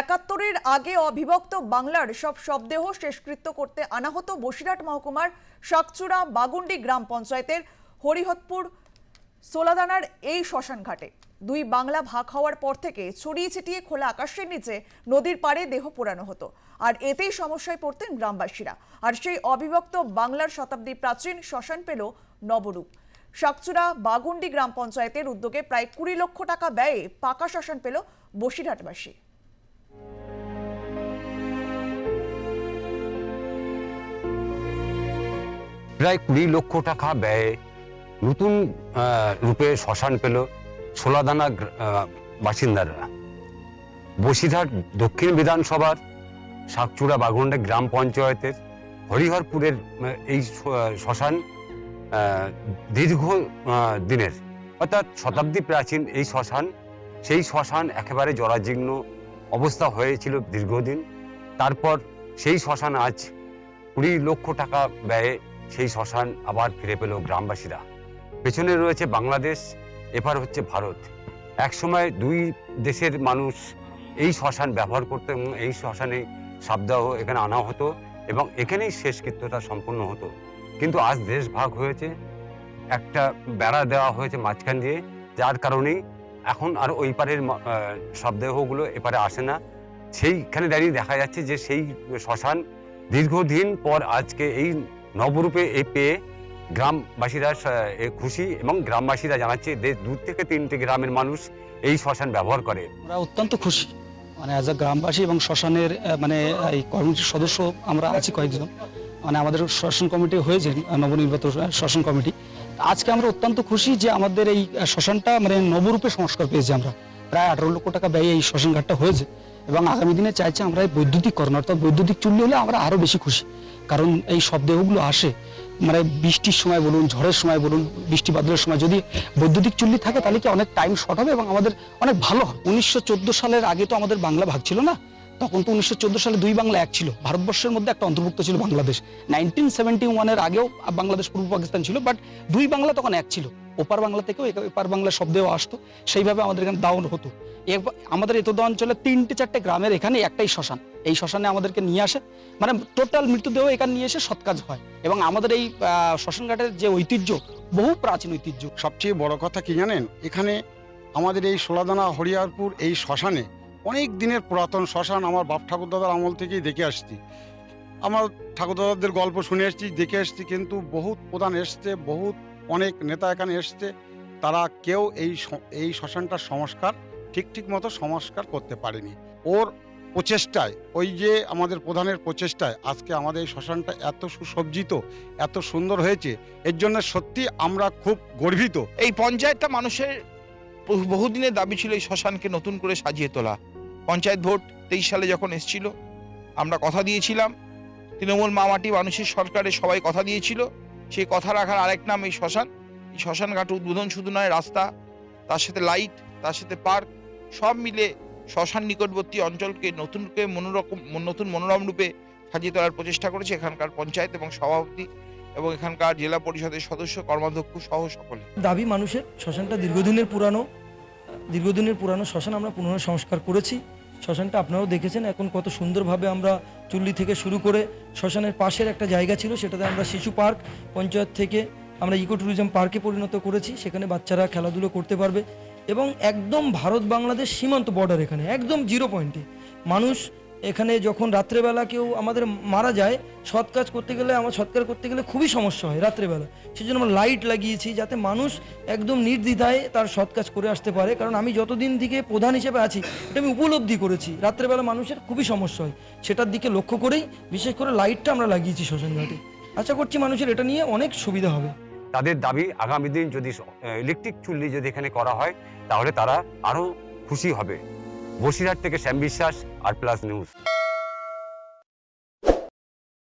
একাত্তরের আগে অবিভক্ত বাংলার সব শবদেহ শেষকৃত্য করতে আনা হতো বসিরহাট মহকুমার শাকচুড়া বাগুন্ডি গ্রাম পঞ্চায়েতের হরিহতপুর সোলাদানার এই শ্মশান ঘাটে। দুই বাংলা ভাগ হওয়ার পর থেকে ছড়িয়ে ছিটিয়ে খোলা আকাশের নিচে নদীর পাড়ে দেহ পোড়ানো হতো। আর এতেই সমস্যায় পড়তেন গ্রামবাসীরা। আর সেই অবিভক্ত বাংলার শতাব্দী প্রাচীন শ্মশান পেল নবরূপ। শাকচুড়া বাগুন্ডি গ্রাম পঞ্চায়েতের উদ্যোগে প্রায় কুড়ি লক্ষ টাকা ব্যয়ে পাকা শ্মশান পেল বসিরহাটবাসী। প্রায় কুড়ি লক্ষ টাকা ব্যয়ে নতুন রূপে শ্মশান পেল ছোলাদানা বাসিন্দারা। বসিরহাট দক্ষিণ বিধানসভার শাকচুড়া বাগুন্ডা গ্রাম পঞ্চায়েতের হরিহরপুরের এই শ্মশান দীর্ঘ দিনের। অর্থাৎ শতাব্দী প্রাচীন এই শ্মশান, সেই শ্মশান একেবারে জরাজীর্ণ অবস্থা হয়েছিল দীর্ঘদিন। তারপর সেই শ্মশান আজ কুড়ি লক্ষ টাকা ব্যয়ে সেই শ্মশান আবার ফিরে পেল গ্রামবাসীরা। পেছনে রয়েছে বাংলাদেশ, এপার হচ্ছে ভারত। একসময় দুই দেশের মানুষ এই শ্মশান ব্যবহার করতো এবং এই শ্মশানে শবদাহ এখানে আনা হতো এবং এখানেই শেষকৃত্যটা সম্পন্ন হতো। কিন্তু আজ দেশ ভাগ হয়েছে, একটা বেড়া দেওয়া হয়েছে মাঝখান দিয়ে, যার কারণেই এখন আর ওই পারের শবদেহগুলো এপারে আসে না। সেইখানে দাঁড়িয়ে দেখা যাচ্ছে যে সেই শ্মশান দীর্ঘদিন পর আজকে এই নবরূপে এ পেয়ে গ্রামবাসীরা খুশি এবং গ্রামবাসীরা জানাচ্ছে যে দূর থেকে তিনটে গ্রামের মানুষ এই শ্মশান ব্যবহার করে। আমরা অত্যন্ত খুশি। মানে অ্যাজ আ গ্রামবাসী এবং শ্মশানের মানে এই কমিটির সদস্য আমরা আছি কয়েকজন। মানে আমাদের শ্মশান কমিটি হয়েছে নবনির্বাচিত শ্মশান কমিটি। আজকে আমরা অত্যন্ত খুশি যে আমাদের এই শ্মশানটা মানে নবরূপে সংস্কার পেয়েছি আমরা। প্রায় আঠারো লক্ষ টাকা ব্যয়ে এই শ্মশান ঘাটটা হয়েছে। এবং আগামী দিনে চাইছে আমরা এই বৈদ্যুতিকরণ অর্থাৎ বৈদ্যুতিক চুল্লি হলে আমরা আরও বেশি খুশি। কারণ এই সব দেহগুলো আসে মানে বৃষ্টির সময় বলুন, ঝড়ের সময় বলুন, বৃষ্টি বাদলের সময় যদি বৈদ্যুতিক চুল্লি থাকে তাহলে কি অনেক টাইম শর্ট হবে এবং আমাদের অনেক ভালো হয় উনিশশো সালের আগে তো আমাদের বাংলা ভাগ ছিল না, তখন তো উনিশশো চোদ্দ সালে দুই বাংলা এক ছিল। ভারতবর্ষের মধ্যে একটা অন্তর্ভুক্ত ছিল বাংলাদেশ। নাইনটিন সেভেন্টি ওয়ানের আগেও বাংলাদেশ পূর্ব পাকিস্তান ছিল বাট দুই বাংলা তখন এক ছিল। ওপার বাংলা থেকেও এপার বাংলা শব্দেও আসতো, সেইভাবে আমাদের এখানে দাউন হতো। আমাদের এতদ অঞ্চলে তিনটে চারটে গ্রামের এখানে একটাই শ্মশান। এই শ্মশানে আমাদেরকে নিয়ে আসে মানে টোটাল মৃতদেহ এখানে নিয়ে এসে সৎকাজ হয়। এবং আমাদের এই শ্মশানঘাটের যে ঐতিহ্য, বহু প্রাচীন ঐতিহ্য। সবচেয়ে বড় কথা কি জানেন? এখানে আমাদের এই সোলাদানা হরিয়ারপুর এই শ্মশানে অনেক দিনের পুরাতন শ্মশান আমার বাপ ঠাকুর দাদার আমল থেকেই দেখে আসছি। আমার ঠাকুরদাদাদের গল্প শুনে এসেছি, দেখে এসেছি, কিন্তু বহুত প্রধান এসছে, বহুত অনেক নেতা এখানে এসছে। তারা কেউ এই এই শ্মশানটার সংস্কার ঠিক ঠিক মতো সংস্কার করতে পারেনি। ওর প্রচেষ্টায়, ওই যে আমাদের প্রধানের প্রচেষ্টায় আজকে আমাদের এই শ্মশানটা এত সুসজ্জিত, এত সুন্দর হয়েছে, এর জন্য সত্যি আমরা খুব গর্বিত। এই পঞ্চায়েতটা মানুষের বহু- বহুদিনের দাবি ছিল এই শ্মশানকে নতুন করে সাজিয়ে তোলা। পঞ্চায়েত ভোট তেইশ সালে যখন এসেছিল, আমরা কথা দিয়েছিলাম তৃণমূল মামাটি মানুষের সরকারে সবাই কথা দিয়েছিল। সেই কথা রাখার আরেক নাম এই শ্মশান। এই শ্মশান ঘাট উদ্বোধন শুধু নয়, রাস্তা, তার সাথে লাইট তার সাথে পার্ক সব মিলে শ্মশান নিকটবর্তী অঞ্চলকে নতুন রূপে মনোরকম, নতুন মনোরম রূপে সাজিয়ে তোলার প্রচেষ্টা করেছে এখানকার পঞ্চায়েত এবং সভাপতি এবং এখানকার জেলা পরিষদের সদস্য, কর্মাধ্যক্ষ সহ সকলে। দাবি মানুষের, শ্মশানটা দীর্ঘদিনের পুরানো দীর্ঘদিনের পুরানো শ্মশান আমরা পুনরায় সংস্কার করেছি। শ্মশানটা আপনারাও দেখেছেন, এখন কত সুন্দরভাবে আমরা চুল্লি থেকে শুরু করে শ্মশানের পাশের একটা জায়গা ছিল, সেটাতে আমরা শিশু পার্ক পঞ্চায়েত থেকে আমরা ইকো ট্যুরিজম পার্কে পরিণত করেছি, সেখানে বাচ্চারা খেলাধুলো করতে পারবে এবং একদম ভারত বাংলাদেশ সীমান্ত বর্ডার এখানে, একদম জিরো পয়েন্টে মানুষ এখানে যখন রাত্রেবেলা কেউ আমাদের মারা যায়, সৎ কাজ করতে গেলে, আমার সৎকার করতে গেলে খুবই সমস্যা হয় রাত্রেবেলা। সেই জন্য আমরা লাইট লাগিয়েছি যাতে মানুষ একদম নির্দ্বিধায় তার সৎ কাজ করে আসতে পারে। কারণ আমি যতদিন থেকে প্রধান হিসেবে আছি, এটা আমি উপলব্ধি করেছি। রাত্রেবেলা মানুষের খুবই সমস্যা হয়। সেটার দিকে লক্ষ্য করেই বিশেষ করে লাইটটা আমরা লাগিয়েছি শ্মশানঘাটে। আশা করছি মানুষের এটা নিয়ে অনেক সুবিধা হবে। তাদের দাবি আগামী দিন যদি ইলেকট্রিক চুল্লি যদি এখানে করা হয়, তাহলে তারা আরও খুশি হবে। বসিরহাট থেকে শ্যাম বিশ্বাস আর প্লাস নিউজ।